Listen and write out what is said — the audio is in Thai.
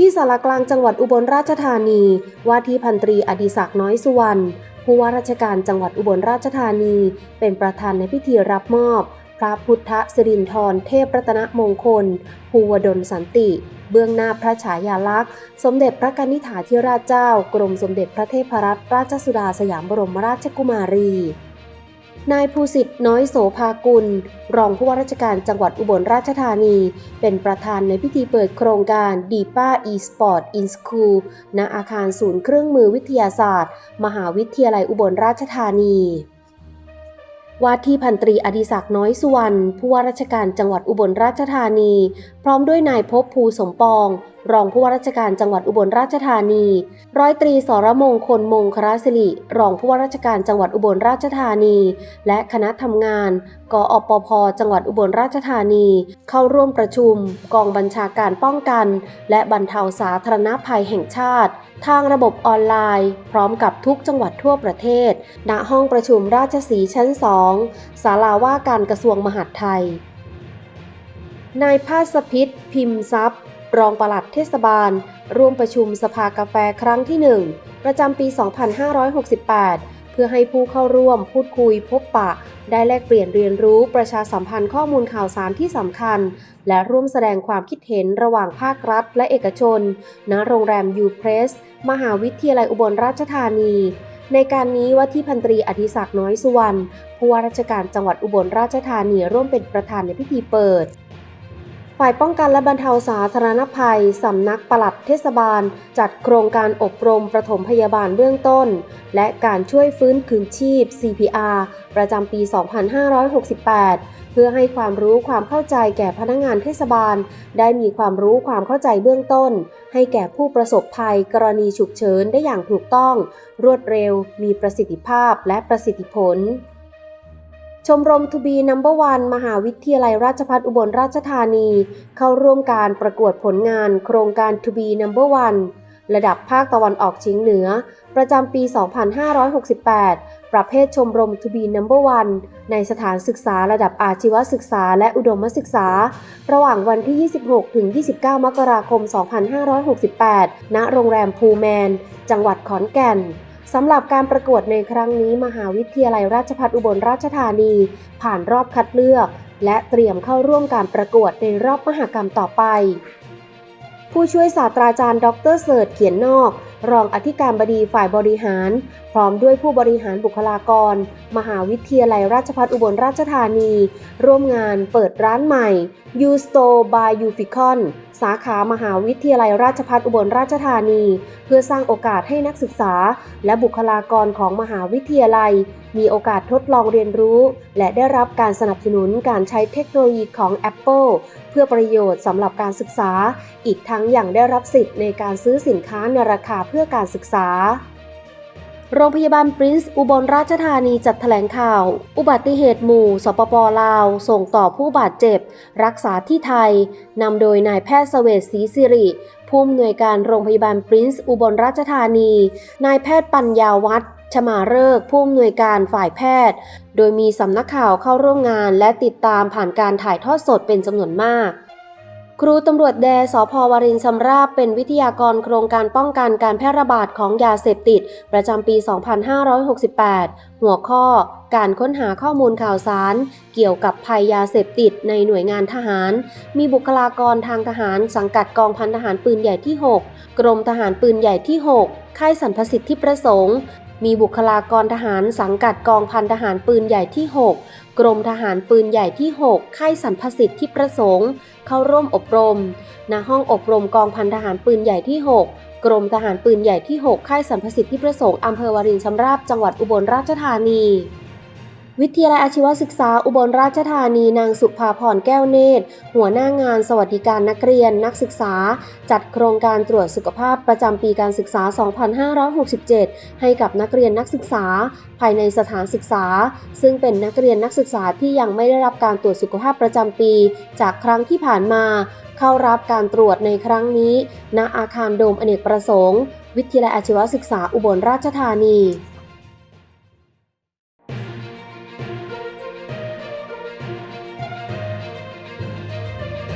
ที่สารกลางจังหวัดอุบลราชธานี ว่าที่พันตรีอดิศักดิ์น้อยสุวรรณผู้ว่าราชการจังหวัดอุบลราชธานี เป็นประธานในพิธีรับมอบ พระพุทธสิรินทรเทพรัตนมงคล ภูวดลสันติ เบื้องหน้าพระฉายาลักษณ์ สมเด็จพระกนิษฐาธิราชเจ้า กรมสมเด็จพระเทพรัตนราชสุดาสยามบรมราชกุมารี นายภูสิทธิ์น้อยโสภากุล รองผู้ว่าราชการจังหวัดอุบลราชธานี เป็นประธานในพิธีเปิดโครงการดีป้า e-sport in school ณอาคารศูนย์เครื่องมือวิทยาศาสตร์ มหาวิทยาลัยอุบลราชธานีว่าที่พันตรีอดิศักดิ์น้อยสุวรรณผู้ว่าราชการจังหวัดอุบลราชธานี พร้อมด้วยนายภพภูสมปอง รองผู้ว่าราชการจังหวัดอุบลราชธานี ร้อยตรีสรมงคลมงคลสิริ รองผู้ว่าราชการจังหวัดอุบลราชธานี และคณะทำงาน กอปพจังหวัดอุบลราชธานี เข้าร่วมประชุม กองบัญชาการป้องกัน และบรรเทาสาธารณภัยแห่งชาติ ทางระบบออนไลน์ พร้อมกับทุกจังหวัดทั่วประเทศ ณ ห้องประชุมราชสีห์ชั้น 2 ศาลาว่าการกระทรวงมหาดไทยนายภาสพิษพิมพ์ทรัพย์ รองปลัดเทศบาล ร่วมประชุมสภากาแฟครั้งที่ 1 ประจำปี 2568 เพื่อให้ผู้เข้าร่วมพูดคุยพบปะ ได้แลกเปลี่ยนเรียนรู้ประชาสัมพันธ์ข้อมูลข่าวสารที่สำคัญ และร่วมแสดงความคิดเห็นระหว่างภาครัฐและเอกชน ณ โรงแรมยูเพรส มหาวิทยาลัยอุบลราชธานีในการนี้ว่าที่พันตรีอธิศักดิ์น้อยสุวรรณผู้ว่าราชการจังหวัดอุบลราชธานีร่วมเป็นประธานในพิธีเปิด ฝ่ายป้องกันและบรรเทาสาธารณภัย สำนักปลัดเทศบาล จัดโครงการอบรมประถมพยาบาลเบื้องต้น และการช่วยฟื้นคืนชีพ CPR ประจำปี 2568 เพื่อให้ความรู้ความเข้าใจแก่พนักงานเทศบาล ได้มีความรู้ความเข้าใจเบื้องต้น ให้แก่ผู้ประสบภัยกรณีฉุกเฉินได้อย่างถูกต้อง รวดเร็ว มีประสิทธิภาพและประสิทธิผล ชมรมทูบีนัมเบอร์วันมหาวิทยาลัยราชภัฏอุบลราชธานี เข้าร่วมการประกวดผลงานโครงการทูบีนัมเบอร์วันระดับภาคตะวันออกเฉียงเหนือ ประจำปี 2568 ประเภทชมรมทูบีนัมเบอร์วันในสถานศึกษาระดับอาชีวศึกษาและอุดมศึกษา ระหว่างวันที่ 26 ถึง 29 มกราคม 2568 ณ โรงแรมพูแมน จังหวัดขอนแก่น สำหรับการประกวดในครั้งนี้มหาวิทยาลัยราชภัฏอุบลราชธานี ผ่านรอบคัดเลือก และเตรียมเข้าร่วมการประกวดในรอบมหกรรมต่อไป ผู้ช่วยศาสตราจารย์ ดรเสิร์ชเขียนนอกรองอธิการบดีฝ่ายบริหาร พร้อมด้วยผู้บริหารบุคลากร มหาวิทยาลัยราชภัฏอุบลราชธานี ร่วมงานเปิดร้านใหม่ U Store by Uficon สาขามหาวิทยาลัยราชภัฏอุบลราชธานี เพื่อสร้างโอกาสให้นักศึกษา และบุคลากรของมหาวิทยาลัย มีโอกาสทดลองเรียนรู้ และได้รับการสนับสนุนการใช้เทคโนโลยีของ Apple เพื่อประโยชน์สำหรับการศึกษา อีกทั้งยังได้รับสิทธิ์ในการซื้อสินค้าในราคาเพื่อการศึกษา โรงพยาบาลปรินซ์อุบลราชธานีจัดแถลงข่าว อุบัติเหตุหมู่ สปปลาว ส่งต่อผู้บาดเจ็บ รักษาที่ไทย นำโดยนายแพทย์เสวตศรีสิริผู้อำนวยการโรงพยาบาลปรินซ์อุบลราชธานี นายแพทย์ปัญญาวัฒน์ชมาเริกผู้อำนวยการฝ่ายแพทย์ โดยมีสำนักข่าวเข้าร่วมงาน และติดตามผ่านการถ่ายทอดสดเป็นจำนวนมาก ครูตำรวจแดสพวรินชำราบเป็นวิทยากรโครงการป้องกันการแพร่ระบาดของยาเสพติด ประจำปี 2568 หัวข้อ การค้นหาข้อมูลข่าวสาร เกี่ยวกับภัยยาเสพติดในหน่วยงานทหาร มีบุคลากรทางทหารสังกัดกองพันทหารปืนใหญ่ที่ 6 กรมทหารปืนใหญ่ที่ 6 ค่ายสรรพสิทธิประสงค์ มีบุคลากรทหารสังกัดกองพันทหารปืนใหญ่ที่ 6 กรมทหารปืนใหญ่ที่ 6 ค่ายสรรพสิทธิ์ที่ประสงค์ เข้าร่วมอบรม ณ ห้องอบรมกองพันทหารปืนใหญ่ที่ 6 กรมทหารปืนใหญ่ที่ 6 ค่ายสรรพสิทธิ์ที่ประสงค์ อำเภอวารินชำราบ จังหวัดอุบลราชธานี วิทยาลัยอาชีวศึกษาอุบลราชธานีนางสุภาพรแก้วเนตร หัวหน้างานสวัสดิการนักเรียนนักศึกษา จัดโครงการตรวจสุขภาพประจำปีการศึกษา 2567 ให้กับนักเรียนนักศึกษา ภายในสถานศึกษา ซึ่งเป็นนักเรียนนักศึกษาที่ยังไม่ได้รับการตรวจสุขภาพประจำปี จากครั้งที่ผ่านมา เข้ารับการตรวจในครั้งนี้ ณอาคารโดมอเนกประสงค์ วิทยาลัยอาชีวศึกษาอุบลราชธานี